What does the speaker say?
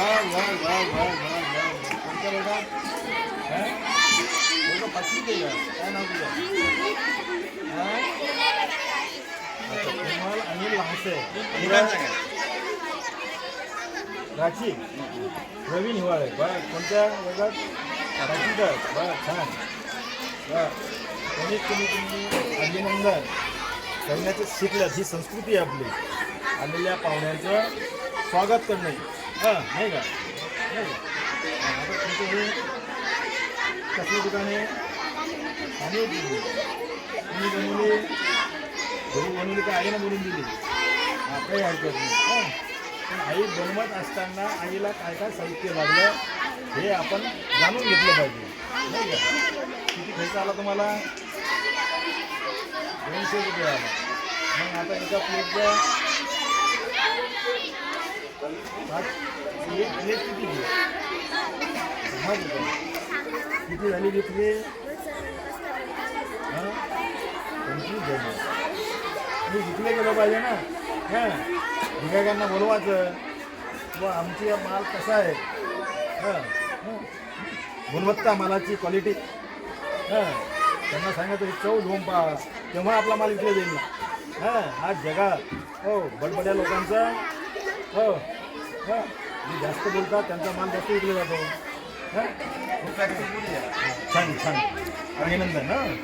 वा वा वा वा वा वा कोणत्या बेटा हा? मुलगा पाचवीत आहे का काय नाव तुझं हा? अच्छा, कोमल अनिल लहासे राची प्रवीण हिवाळे बरं कोणत्या वर्गात पाचवीत आहे. बरं छान बर कमीत कमी तुम्ही अभिनंदन करण्याचं शिकल्यात ही संस्कृती आहे आपली आलेल्या पाहुण्यांचं स्वागत करणे हां नाही का? नाही का? आता तुमचं हे. कसली दुकाने आणि तुम्ही बनवली घरी बनवली का आईनं बनवून दिली हा काही हरकत नाही हां पण आई बनवत असताना आईला काय काय साहित्य लागलं हे आपण जाणून घेतलं पाहिजे नाही का किती खर्च आला तुम्हाला दोनशे रुपये आला मग आता एका प्लेटचं किती घे किती झाली घेतली हां? पंचवीस झाली. मी गेलं पाहिजे ना. हां. गिरायकांना बोलवायचं. व आमची माल कसा आहे? हां. गुणवत्ता मालाची क्वालिटी हां. त्यांना सांगायचं चव घेऊन पहा. तेव्हा आपला माल विकला जाईल. ना हां. हा जगात हो. बडबड्या लोकांचा. हो. हां. जे जास्त बोलतात त्यांचा माल जास्त विकला जातो. हां? छान छान. अभिनंदन हां.